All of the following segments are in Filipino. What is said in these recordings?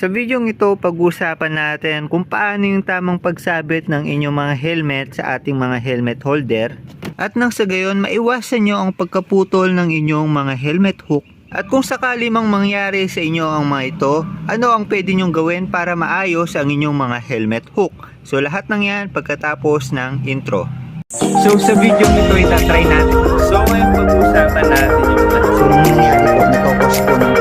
Sa video ito, pag-usapan natin kung paano yung tamang pagsabit ng inyong mga helmet sa ating mga helmet holder at nang sa gayon maiwasan nyo ang pagkaputol ng inyong mga helmet hook at kung sakali mang mangyari sa inyo ang mga ito, ano ang pwede nyong gawin para maayos ang inyong mga helmet hook? So lahat ng yan pagkatapos ng intro. So sa video ito itatry natin. So ngayon pag-usapan natin yung. So yung nangyari po, natokos po ng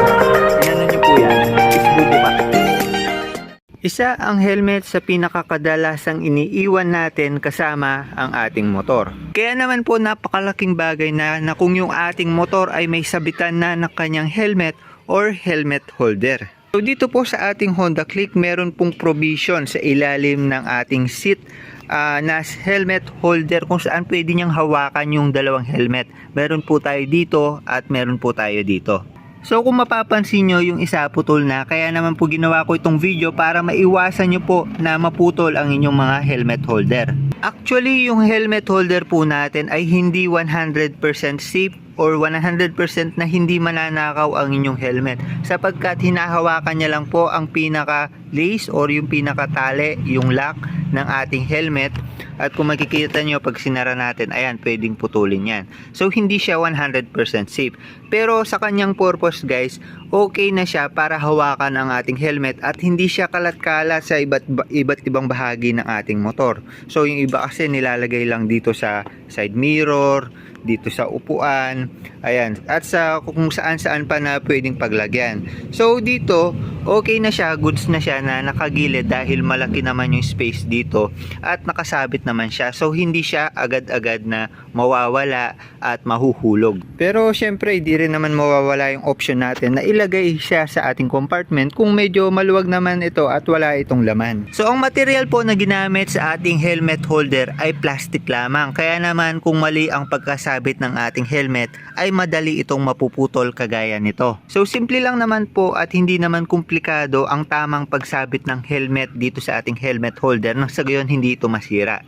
Isa ang helmet sa pinakakadalasang iniiwan natin kasama ang ating motor. Kaya naman po napakalaking bagay na, na kung yung ating motor ay may sabitan na ng kanyang helmet or helmet holder. So dito po sa ating Honda Click meron pong provision sa ilalim ng ating seat ah, na helmet holder kung saan pwede niyang hawakan yung dalawang helmet. Meron po tayo dito at meron po tayo dito. So kung mapapansin nyo yung isa putol na kaya naman po ginawa ko itong video para maiwasan nyo po na maputol ang inyong mga helmet holder. Actually yung helmet holder po natin ay hindi 100% safe or 100% na hindi mananakaw ang inyong helmet sapagkat hinahawakan niya lang po ang pinaka lace or yung pinaka tali, yung lock ng ating helmet at kung makikita nyo pag sinara natin, ayan, pwedeng putulin yan. So, hindi siya 100% safe. Pero sa kanyang purpose guys, okay na siya para hawakan ang ating helmet at hindi siya kalat-kalat sa iba't, iba't ibang bahagi ng ating motor. So, yung iba kasi nilalagay lang dito sa side mirror, dito sa upuan, ayan, at sa kung saan-saan pa na pwedeng paglagyan. So, dito, okay na siya, goods na siya na nakagilid dahil malaki naman yung space dito at nakasabit naman siya. So, hindi siya agad-agad na mawawala at mahuhulog. Pero, syempre, hindi rin naman mawawala yung option natin na ilagay siya sa ating compartment kung medyo maluwag naman ito at wala itong laman. So, ang material po na ginamit sa ating helmet holder ay plastic lamang. Kaya naman kung mali ang pagkasabit ng ating helmet ay madali itong mapuputol kagaya nito. So, simple lang naman po at hindi naman komplikado ang tamang pagsabit ng helmet dito sa ating helmet holder nang sa gayon hindi ito masira.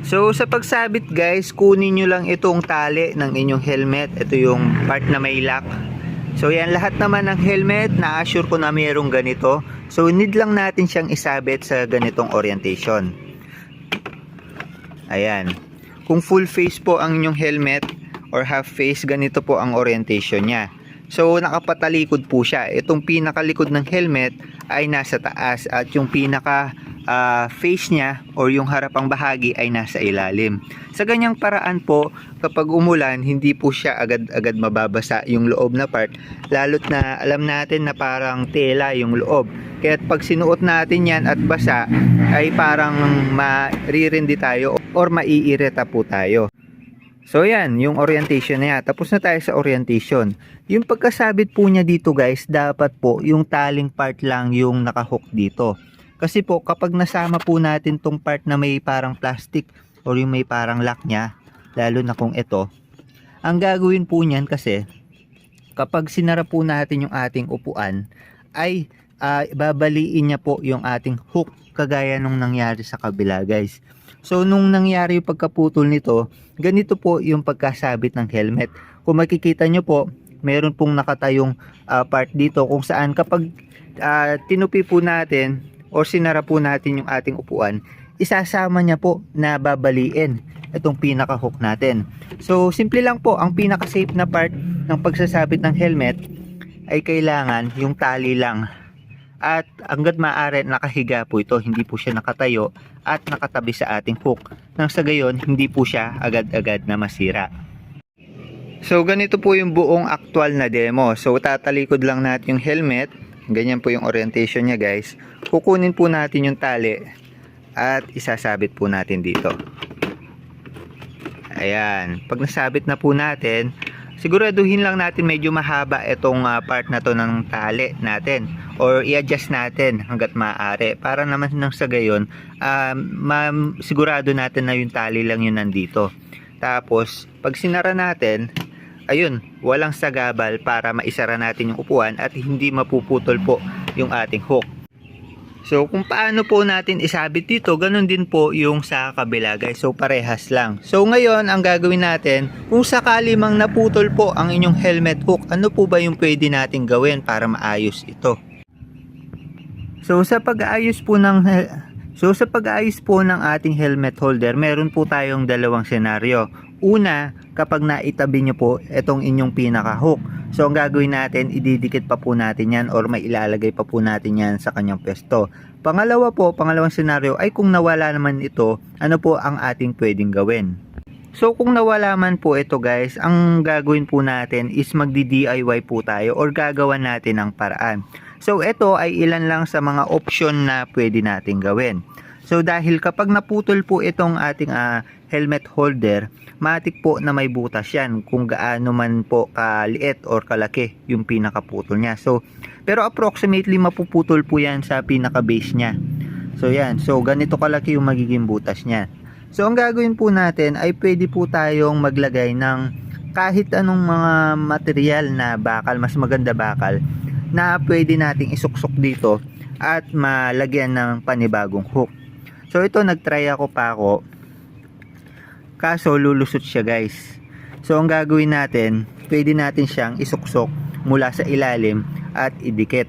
So sa pagsabit guys, kunin nyo lang itong tali ng inyong helmet. Ito yung part na may lock. So yan lahat naman ng helmet, na-assure ko na mayroong ganito. So need lang natin siyang isabit sa ganitong orientation. Ayan. Kung full face po ang inyong helmet or half face, ganito po ang orientation niya. So nakapatalikod po siya. Itong pinakalikod ng helmet ay nasa taas at yung pinaka ah, face niya or yung harapang bahagi ay nasa ilalim. Sa ganyang paraan po, kapag umulan, hindi po siya agad-agad mababasa yung loob na part, lalo't na alam natin na parang tela yung loob. Kaya pag sinuot natin yan at basa, ay parang maririndi tayo or maiirita po tayo. So yan, yung orientation na yan. Tapos na tayo sa orientation. Yung pagkasabit po niya dito guys, dapat po yung taling part lang yung nakahook dito. Kasi po kapag nasama po natin tong part na may parang plastic or yung may parang lock niya, lalo na kung ito, ang gagawin po niyan kasi kapag sinara po natin yung ating upuan ay ah, babaliin niya po yung ating hook kagaya nung nangyari sa kabila guys. So nung nangyari yung pagkaputol nito, ganito po yung pagkasabit ng helmet. Kung makikita nyo po, meron pong nakatayong ah, part dito kung saan kapag ah, tinupi po natin or sinara po natin yung ating upuan, isasama niya po na babaliin itong pinaka-hook natin. So, simple lang po, ang pinaka-safe na part ng pagsasabit ng helmet ay kailangan yung tali lang. At hanggat maaari nakahiga po ito, hindi po siya nakatayo at nakatabi sa ating hook. Nang sa gayon, hindi po siya agad-agad na masira. So ganito po yung buong actual na demo. So tatalikod lang natin yung helmet. Ganyan po yung orientation niya guys. Kukunin po natin yung tali at isasabit po natin dito. Ayan. Pag nasabit na po natin, siguraduhin lang natin medyo mahaba itong ah, part na to ng tali natin or i-adjust natin hanggat maaari para naman nang sa gayon ma- sigurado natin na yung tali lang yun nandito tapos pag sinara natin ayun walang sagabal para maisara natin yung upuan at hindi mapuputol po yung ating hook So, kung paano po natin isabit dito, ganun din po yung sa kabila guys. So, parehas lang. So, ngayon, ang gagawin natin, kung sakali mang naputol po ang inyong helmet hook, ano po ba yung pwede natin gawin para maayos ito? So sa pag-aayos po ng So sa pag-aayos po ng ating helmet holder, meron po tayong dalawang senaryo. Una, kapag naitabi nyo po itong inyong pinaka-hook. So ang gagawin natin, ididikit pa po natin yan or may ilalagay pa po natin yan sa kanyang pwesto. Pangalawa po, pangalawang senaryo ay kung nawala naman ito, ano po ang ating pwedeng gawin. So kung nawala man po ito guys, ang gagawin po natin is magdi-DIY po tayo or gagawa natin ng paraan. So ito ay ilan lang sa mga option na pwede natin gawin. So dahil kapag naputol po itong ating ah, helmet holder, matik po na may butas yan kung gaano man po kaliit or kalaki yung pinakaputol niya. So pero approximately mapuputol po yan sa pinaka base niya. So yan, so ganito kalaki yung magiging butas niya. So ang gagawin po natin ay pwede po tayong maglagay ng kahit anong mga material na bakal, mas maganda bakal na pwede nating isuksok dito at malagyan ng panibagong hook. So ito nagtry ako pa ako kaso lulusot siya guys. So ang gagawin natin, pwede natin siyang isuksok mula sa ilalim at idikit.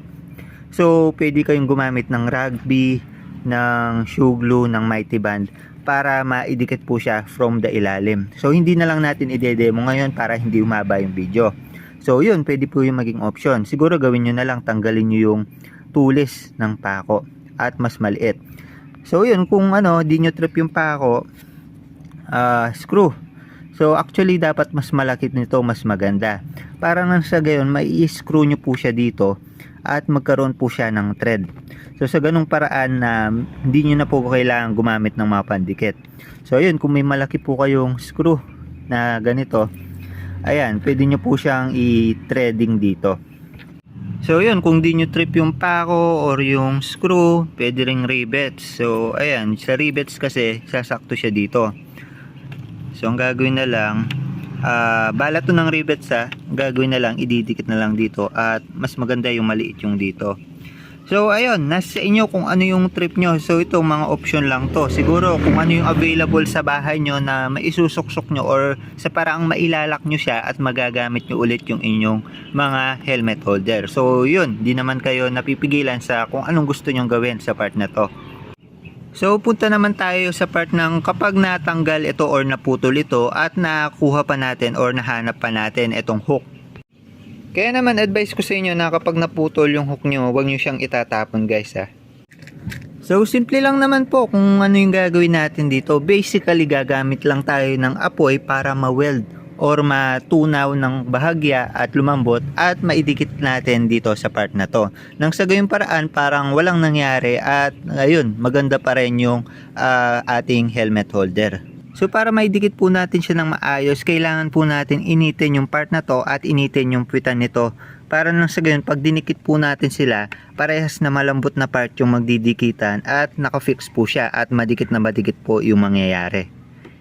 So pwede kayong gumamit ng rugby, ng shoe glue, ng mighty band para maidikit po siya from the ilalim. So hindi na lang natin ide-demo ngayon para hindi umaba yung video. So yun, pwede po yung maging option. Siguro gawin nyo na lang, tanggalin nyo yung tulis ng pako at mas maliit. So yun, kung ano, di nyo trip yung pako, ah, screw. So actually dapat mas malaki nito, mas maganda. Para nang sa gayon, mai screw nyo po siya dito at magkaroon po siya ng thread. So sa ganung paraan na hindi nyo na po kailangan gumamit ng mga pandikit. So yun, kung may malaki po kayong screw na ganito, ayan, pwede nyo po siyang i-threading dito. So yun, kung di nyo trip yung pako or yung screw, pwede ring rivets. So ayan, sa rivets kasi sasakto siya dito. So ang gagawin na lang, ah balat to ng rivets ha, gagawin na lang, ididikit na lang dito at mas maganda yung maliit yung dito. So ayun, nasa sa inyo kung ano yung trip nyo. So ito mga option lang to. Siguro kung ano yung available sa bahay nyo na maisusuksok nyo or sa paraang mailalak nyo siya at magagamit nyo ulit yung inyong mga helmet holder. So yun, di naman kayo napipigilan sa kung anong gusto nyong gawin sa part na to. So punta naman tayo sa part ng kapag natanggal ito or naputol ito at nakuha pa natin or nahanap pa natin itong hook. Kaya naman advice ko sa inyo na kapag naputol yung hook nyo, huwag nyo siyang itatapon guys ha. So simple lang naman po kung ano yung gagawin natin dito. Basically gagamit lang tayo ng apoy para ma-weld or matunaw ng bahagya at lumambot at maidikit natin dito sa part na to. Nang sa gayong paraan parang walang nangyari at ayun maganda pa rin yung ah, ating helmet holder. So para maidikit po natin siya ng maayos, kailangan po natin initin yung part na to at initin yung puwitan nito para nang sa gayon pag dinikit po natin sila, parehas na malambot na part yung magdidikitan at nakafix po siya at madikit na madikit po yung mangyayari.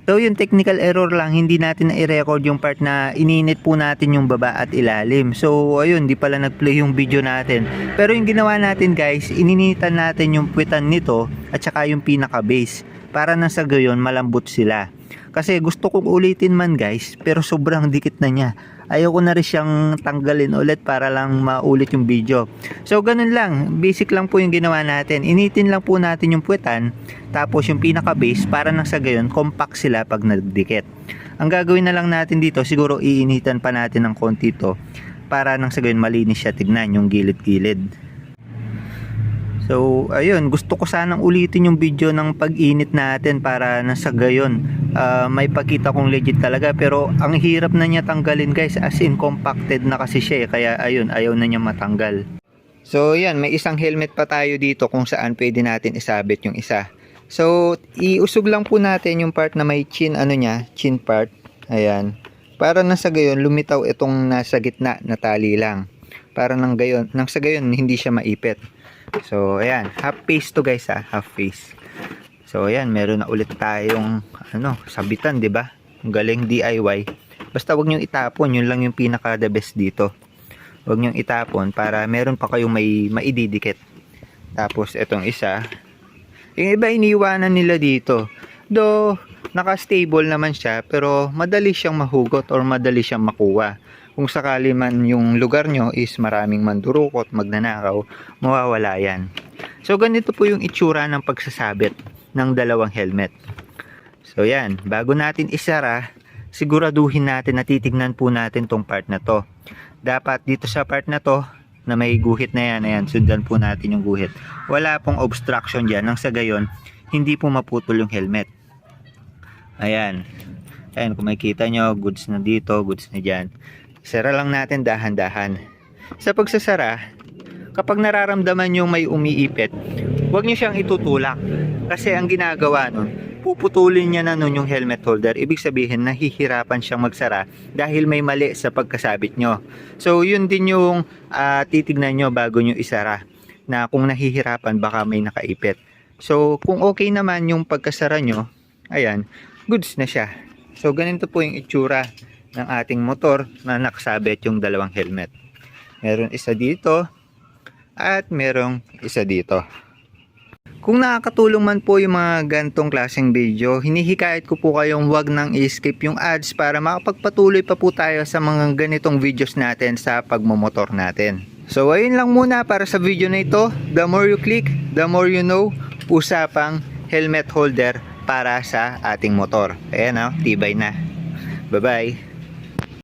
So yung technical error lang, hindi natin na-record yung part na ininit po natin yung baba at ilalim. So ayun, di pala nag-play yung video natin. Pero yung ginawa natin guys, ininitan natin yung puwitan nito at saka yung pinaka-base para nang sa gayon malambot sila. Kasi gusto kong ulitin man guys, pero sobrang dikit na niya. Ayoko na rin siyang tanggalin ulit para lang maulit yung video. So ganun lang, basic lang po yung ginawa natin. Initin lang po natin yung puwetan, tapos yung pinaka base para nang sa gayon compact sila pag nagdikit. Ang gagawin na lang natin dito, siguro iinitan pa natin ng konti to para nang sa gayon malinis siya tignan yung gilid-gilid. So, ayun, gusto ko sanang ulitin yung video ng pag-init natin para nasa gayon ah, may pakita kong legit talaga pero ang hirap na niya tanggalin guys as in compacted na kasi siya eh, kaya ayun, ayaw na niya matanggal. So, yan, may isang helmet pa tayo dito kung saan pwede natin isabit yung isa. So, iusog lang po natin yung part na may chin, ano niya, chin part. Ayan. Para nasa gayon, lumitaw itong nasa gitna na tali lang. Para nang gayon, nang sa gayon, hindi siya maipit. So, ayan. Half face to guys ha. Half face. So, ayan. Meron na ulit tayong, ano, sabitan, di ba? Galing DIY. Basta wag nyo itapon. Yun lang yung pinaka the best dito. Wag nyo itapon para meron pa kayong may maididikit. Tapos, itong isa. Yung iba iniwanan nila dito. Do, naka-stable naman siya. Pero, madali siyang mahugot or madali siyang makuha kung sakali man yung lugar nyo is maraming mandurukot, magnanakaw, mawawala yan. So ganito po yung itsura ng pagsasabit ng dalawang helmet. So yan, bago natin isara, siguraduhin natin na titignan po natin tong part na to. Dapat dito sa part na to, na may guhit na yan, ayan, sundan po natin yung guhit. Wala pong obstruction dyan, nang sa gayon, hindi po maputol yung helmet. Ayan. Ayan, kung makikita nyo, goods na dito, goods na dyan. Sara lang natin dahan-dahan. Sa pagsasara, kapag nararamdaman nyo may umiipit, huwag nyo siyang itutulak. Kasi ang ginagawa nun, puputulin niya na nun yung helmet holder. Ibig sabihin, nahihirapan siyang magsara dahil may mali sa pagkasabit nyo. So, yun din yung ah, titignan nyo bago nyo isara. Na kung nahihirapan, baka may nakaipit. So, kung okay naman yung pagkasara nyo, ayan, goods na siya. So, ganito po yung itsura ng ating motor na nakasabit yung dalawang helmet. Meron isa dito at merong isa dito. Kung nakakatulong man po yung mga gantong klaseng video, hinihikayat ko po kayong wag nang i-skip yung ads para makapagpatuloy pa po tayo sa mga ganitong videos natin sa pagmumotor natin. So ayun lang muna para sa video na ito. The more you click, the more you know. Usapang helmet holder para sa ating motor. Ayan o, tibay na. Bye-bye.